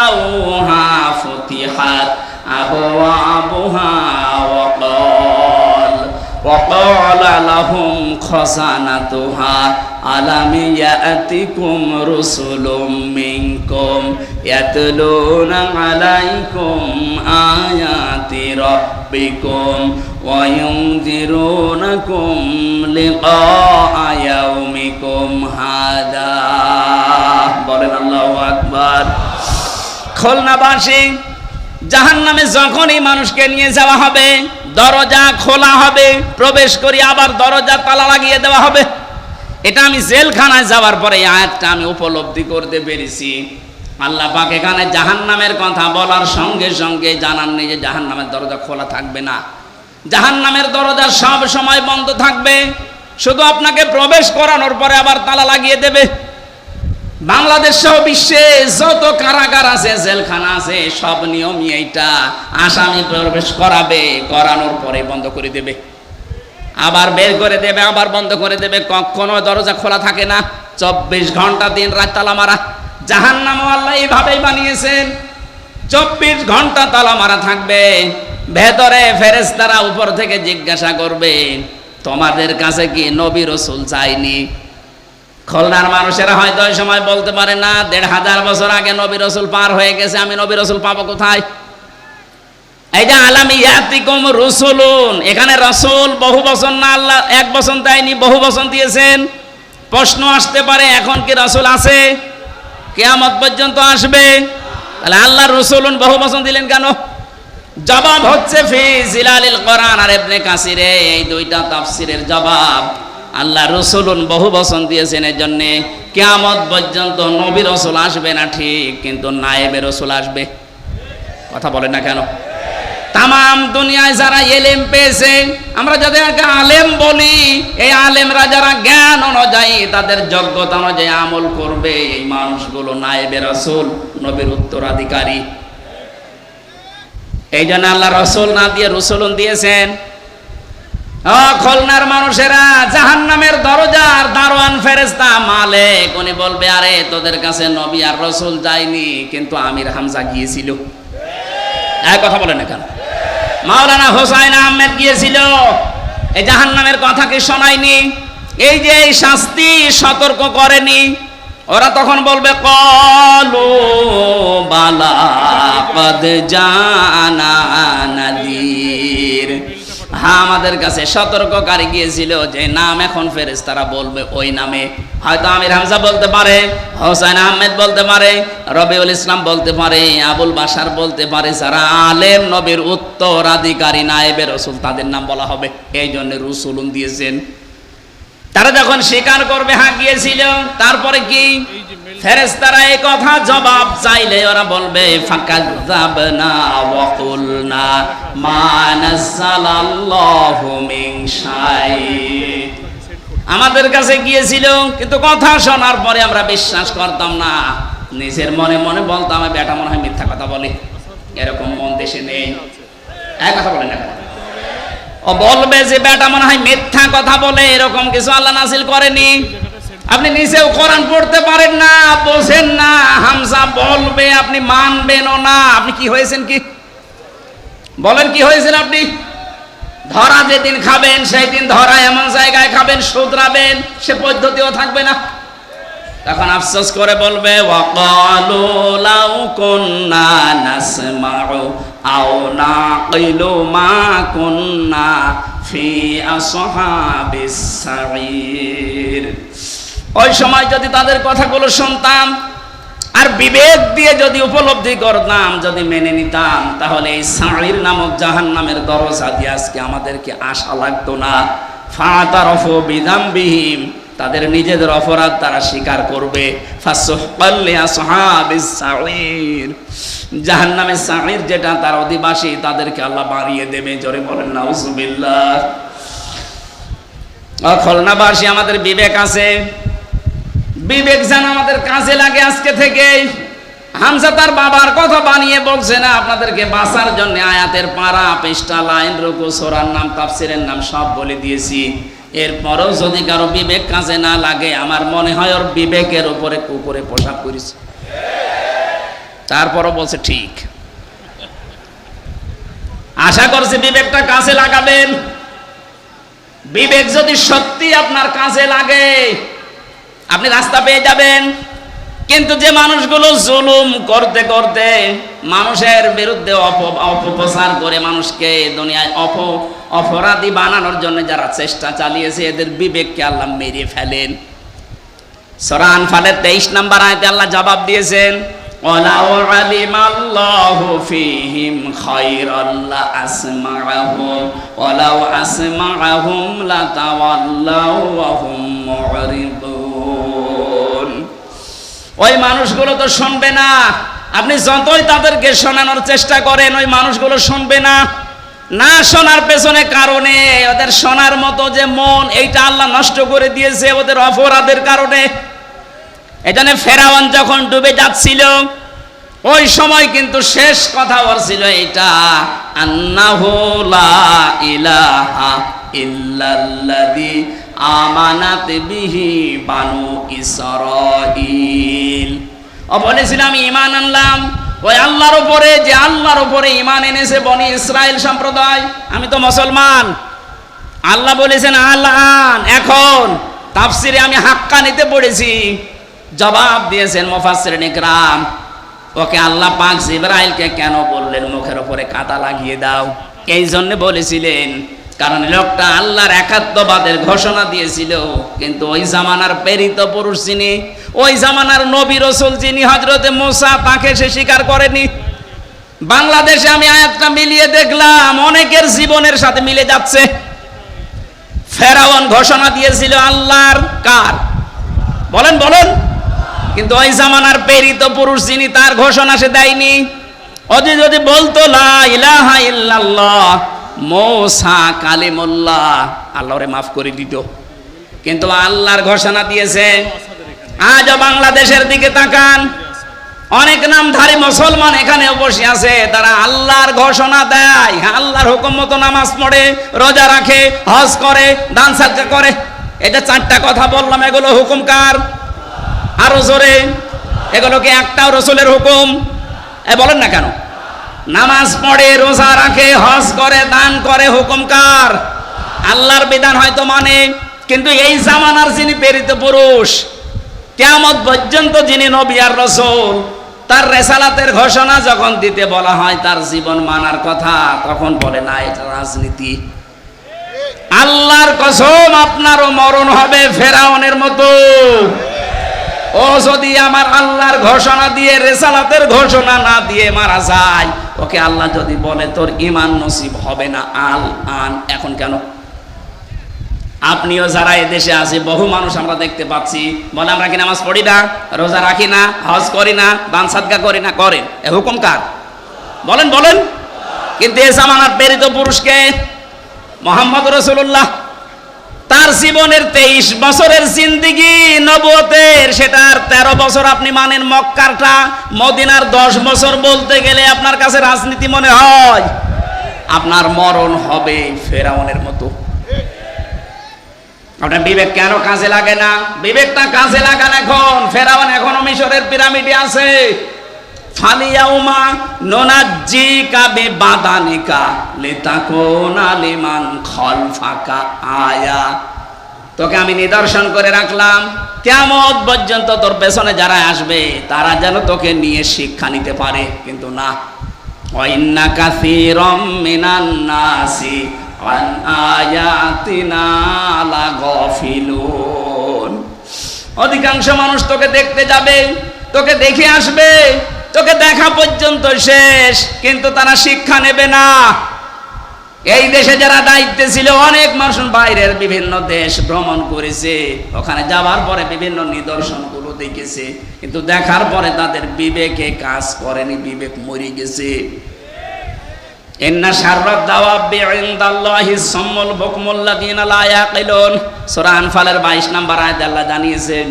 أوها فتحت أبوابها وقال وقال لهم خزنتها ألم يأتكم رسل منكم يتلون عليكم آيات ربكم وينذرونكم لقاء يومكم هذا بلن الله أكبر খুলনাবাসী জাহান নামে যখনই মানুষকে নিয়ে যাওয়া হবে, দরজা খোলা হবে, প্রবেশ করি আবার দরজা তালা লাগিয়ে দেওয়া হবে। এটা আমি জেলখানায় যাওয়ার পরে আয়াতটা আমি উপলব্ধি করতে পেরেছি। আল্লাহ পাক এখানে জাহান নামের কথা বলার সঙ্গে সঙ্গে জানাননি যে জাহান নামের দরজা খোলা থাকবে না। জাহান নামের দরজা সব সময় বন্ধ থাকবে। শুধু আপনাকে প্রবেশ করানোর পরে আবার তালা লাগিয়ে দেবে। বাংলাদেশ সহ বিশ্বে যত কারাগার আছে, জেলখানা আছে, সব নিয়মই এইটা। আসামি প্রবেশ করাবে, করানোর পরে বন্ধ করে দেবে। আবার বের করে দেবে, আবার বন্ধ করে দেবে। কখনো দরজা খোলা থাকে না। চব্বিশ ঘণ্টা দিন রাত তালা মারা। জাহান নাম আল্লাহ এইভাবেই বানিয়েছেন। চব্বিশ ঘণ্টা তালা মারা থাকবে। ভেতরে ফেরেস্তারা উপর থেকে জিজ্ঞাসা করবে, তোমাদের কাছে কি নবী রসুল চাইনি? খুলনার মানুষেরা হয়তো ওই সময় বলতে পারে, না, দেড় হাজার বছর আগে নবী রসুল পার হয়ে গেছে, আমি নবী রসুল পাবো কোথায়? এই যে, আলাম ইয়াতিকুম রসুলুন। এখানে রসুল বহু বছর না, আল্লাহ এক বছর দেয়নি, বহু বছর দিয়েছেন। প্রশ্ন আসতে পারে, এখন কি রসুল আছে? কেয়ামত পর্যন্ত আসবে? তাহলে আল্লাহ রসুলুন বহু বছর দিলেন কেন? জবাব হচ্ছে, ফি জিলালিল কোরআন আর ইবনে কাসিরে। এই দুইটা তাফসিরের জবাব আল্লাহ রসুলুন বহু বচন দিয়েছেন এর জন্যে কেয়ামত পর্যন্ত নবী রসুল আসবে না ঠিক, কিন্তু নায়েবে রসুল আসবে। কথা বলে না কেন? তাম দুনিয়ায় যারা এলেম পেয়েছে, আমরা যাদেরকে আলেম বলি, এই আলেমরা যারা জ্ঞান অনুযায়ী, তাদের যোগ্যতা অনুযায়ী আমল করবে, এই মানুষগুলো নায়েবে রসুল, নবীর উত্তরাধিকারী। এই জন্য আল্লাহ রসুল না দিয়ে রসুলুন দিয়েছেন খুলনার মানুষেরা জাহান নামের দরজার দারোয়ান ফেরেস্তা বলবে, আরে, তোদের কাছে নবী আর রসুল যায়নি, কিন্তু আমির হামজা গিয়েছিল। এক কথা বলেন কেন মাওলানা হোসাইন আহমেদ গিয়েছিল। এই জাহান নামের কথা কি শোনায়নি? এই যে এই শাস্তি সতর্ক করেনি, ওরা তখন বলবে, কলু বালা কদ জানা নাদির হ্যাঁ আমাদের কাছে সতর্ককারী গিয়েছিল যে নাম এখন ফেরেস তারা বলবে ওই নামে। হয়তো আমির হামজা বলতে পারে হোসেন আহমেদ বলতে পারে, রবিউল ইসলাম বলতে পারে, আবুল বাসার বলতে পারে, যারা আলেম, নবীর উত্তরাধিকারী, নায়েবের রসুল, তাদের নাম বলা হবে। এই জন্য রুসুলুন দিয়েছেন। তারা যখন স্বীকার করবে হ্যাঁ গিয়েছিল। তারপরে কি? ফেরেস্তারা এই কথা জবাব চাইলে ওরা বলবে আমাদের কাছে গিয়েছিল, কিন্তু কথা শোনার পরে আমরা বিশ্বাস করতাম না। নিজের মনে মনে বলতাম বেটা মনে হয় মিথ্যা কথা বলে। এরকম মন দেশে নেই। এক কথা বলে না ও বলবে যে, বেটা, মনে হয় মিথ্যা কথা বলে এরকম কিছু আল্লাহ নাসিল করেনি। আপনি নিজেও কোরআন পড়তে পারেন না, বোঝেন না। হামজা বলবে, আপনি মানবেনও না। আপনি কি হয়েছেন কি? বলেন কি হয়েছেন আপনি? ধরা যেদিন খাবেন সেই দিন ধরা এমন জায়গায় খাবেন, শুধরাবেন, সে পদ্ধতিও থাকবে না। তখন আফসোস করে বলবে লাউ আও মা ওই সময় যদি তাদের কথাগুলো শুনতাম, আর বিবেক দিয়ে যদি উপলব্ধি করতাম, যদি মেনে নিতাম, তাহলে এই সাঁড়ির নামক জাহান নামের দরজা দিয়ে আজকে আমাদেরকে আশা লাগতো না। ফাতারফ বিদাম্বিহীম তাদের নিজেদের অপরাধ তারা স্বীকার করবে। জাহান নামে সাঁড়ির যেটা তার অধিবাসী তাদেরকে আল্লাহ বাড়িয়ে দেবে। জোরে বলেন, নাউজুবিল্লাহ। খুলনাবাসী আমাদের বিবেক আছে। বিবেক যেন আমাদের কাজে লাগে আজকে থেকে হামসা তার বাবার কথা বানিয়ে বলছে না, আপনাদেরকে বাঁচার জন্য আয়াতের পাড়া, পৃষ্ঠা, লাইন, রুকু, সোরার নাম, তাফসিরের নাম সব বলে দিয়েছি। এরপরও যদি কারও বিবেক কাজে না লাগে, আমার মনে হয় ওর বিবেকের উপরে কুকুরে পোশাক করেছে তারপরও বলছে, ঠিক। আশা করছি বিবেকটা কাজে লাগাবেন। বিবেক যদি সত্যি আপনার কাজে লাগে, আপনি রাস্তা পেয়ে যাবেন। কিন্তু যে মানুষগুলো জুলুম করতে করতে মানুষের বিরুদ্ধে অপপ্রচার করে মানুষকে দুনিয়ায় অপ, অপরাধী বানানোর জন্য যারা চেষ্টা চালিয়েছে, এদের বিবেককে আল্লাহ মেরে ফেলেন। সরান ফালে তেইশ নাম্বার আয়তে আল্লাহ জবাব দিয়েছেন ওলাও লাতাওয়াল্লাউ ওই মানুষগুলো তো শুনবে না। আপনি যতই তাদেরকে শোনানোর চেষ্টা করেন, ওই মানুষগুলো শুনবে না। না শোনার পেছনে কারণে, ওদের শোনার মতো যে মন, এইটা আল্লাহ নষ্ট করে দিয়েছে ওদের অপরাধের কারণে। এখানে ফেরাওয়ান যখন ডুবে যাচ্ছিল, ওই সময় কিন্তু শেষ কথা ওর ছিল এটা আন্নাহু লা ইলাহা ইল্লাল্লাযী আমানাত বিহি বানু ইসরাঈল। ও বলেছিল, আমি ঈমান আনলাম। ওই আল্লাহর উপরে, যে আল্লাহর উপরে ঈমান এনেছে বনি ইসরাইল সম্প্রদায়, আমি তো মুসলমান। আল্লাহ বলেছেন আল্লাহ এখন তাফসিরে আমি হাক্কা নিতে পড়েছি। জবাব দিয়েছেন মোফাসির নিকরাম ওকে আল্লাহ পাক জিব্রাইলকে কেন বললেন, মুখের উপরে কাদা লাগিয়ে দাও? এই জন্য বলেছিলেন কারণ লোকটা আল্লাহর একাত্মবাদের ঘোষণা দিয়েছিল, কিন্তু ওই জামানার প্রেরিত পুরুষ যিনি, ওই জামানার নবী রসুল যিনি হজরতে মোসা তাকে সে স্বীকার করেনি। বাংলাদেশে আমি আয়াতটা মিলিয়ে দেখলাম, অনেকের জীবনের সাথে মিলে যাচ্ছে। ফেরাউন ঘোষণা দিয়েছিল, আল্লাহর কার? বলেন বলেন। কিন্তু ওই জামানার প্রেরিত পুরুষ যিনি, তার ঘোষণা সে দেয়নি। অজি যদি বলতো, লা ইলাহা ইল্লাল্লাহ মৌসা কালিমুল্লাহ, আল্লাহরে মাফ করে দিত। কিন্তু আল্লাহর ঘোষণা দিয়েছে, আজও বাংলাদেশের দিকে তাকান। অনেক নামধারী মুসলমান এখানে বসে আছে, তারা আল্লাহর ঘোষণা দেয়। আল্লাহর হুকুম মতো নামাজ পড়ে, রোজা রাখে, হজ করে, দান সাদকা করে। এটা চারটা কথা বললাম, এগুলো হুকুম কার? আরও জোরে। এগুলো কি একটাও রসুলের হুকুম? এ বলেন না কেন? নামাজ পড়ে, রোজা রাখে, হজ করে, দান করে, হুকুম কার? আল্লাহর বিধান হয়তো মানে কিন্তু এই জামানার যিনি প্রেরিত পুরুষ কেমন পর্যন্ত যিনি নবী আর রসুল, তার রেসালাতের ঘোষণা যখন দিতে বলা হয়, তার জীবন মানার কথা, তখন বলে, না, এটা রাজনীতি। আল্লাহর কসম, আপনারও মরণ হবে ফেরাউনের মতো। ও যদি আমার আল্লাহর ঘোষণা দিয়ে, রেসালাতের ঘোষণা না দিয়ে মারা যায়, ওকে আল্লাহ যদি বলে, তোর ইমান নসিব হবে না, আল, আন। এখন কেন? আপনিও যারা এদেশে আছে, বহু মানুষ আমরা দেখতে পাচ্ছি। বলে, আমরা কি নামাজ পড়ি না? রোজা রাখি না? হজ করি না? দান সাদকা করি না? করেন। এ হুকুম কার? বলেন বলেন। কিন্তু এ জামানার প্রেরিত পুরুষকে মোহাম্মদ রসুল্লাহ তার জীবনের তেইশ বছরের জিন্দিগি নবতের সেটার তেরো বছর আপনি মানেন মক্কারটা, মদিনার দশ বছর বলতে গেলে আপনার কাছে রাজনীতি মনে হয়? আপনার মরণ হবে ফেরাউনের মতো। আপনার বিবেক কেন কাজে লাগে না? বিবেকটা কাজে লাগান এখন। ফেরাউন এখনও মিশরের পিরামিডে আছে। ফালিয়াউমা নোনাজ্জি কাবে বাদানিকা লিতাকুনা আয়া। তোকে আমি নিদর্শন করে রাখলাম। কেমন পর্যন্ত তোর পেছনে যারা আসবে, তারা যেন তোকে নিয়ে শিক্ষা নিতে পারে। কিন্তু না। নাসি অধিকাংশ মানুষ তোকে দেখতে যাবে, তোকে দেখে আসবে। তোকে দেখা পর্যন্ত শেষ, কিন্তু তারা শিক্ষা নেবে না। এই দেশে যারা দায়িত্বে ছিল, অনেক মানুষ বাইরের বিভিন্ন দেশ ভ্রমণ করেছে। ওখানে যাওয়ার পরে বিভিন্ন নিদর্শনগুলো দেখেছে। কিন্তু দেখার পরে তাদের বিবেকে কাজ করেনি, বিবেক মরে গেছে। ইন্না শাররাদ দাওয়াবি ইনদাল্লাহি সাম্মুল বুকমুল্লাযিনা লা ইয়াকিলুন। সূরা আনফালের 22 নম্বর আয়াতে আল্লাহ জানিয়েছেন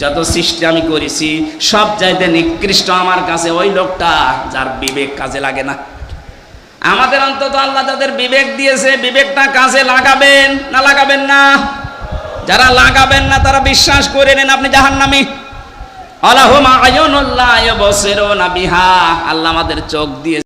যত সৃষ্টি আমি করেছি, সব চাইতে নিকৃষ্ট আমার কাছে ওই লোকটা, যার বিবেক কাজে লাগে না। আমাদের অন্তত আল্লাহ যাদের বিবেক দিয়েছে, বিবেকটা কাজে লাগাবেন না লাগাবেন না? যারা লাগাবেন না, তারা বিশ্বাস করে নেন আপনি ইবসিরুনা বিহা। আল্লাহ আমাদের চোখ দিয়ে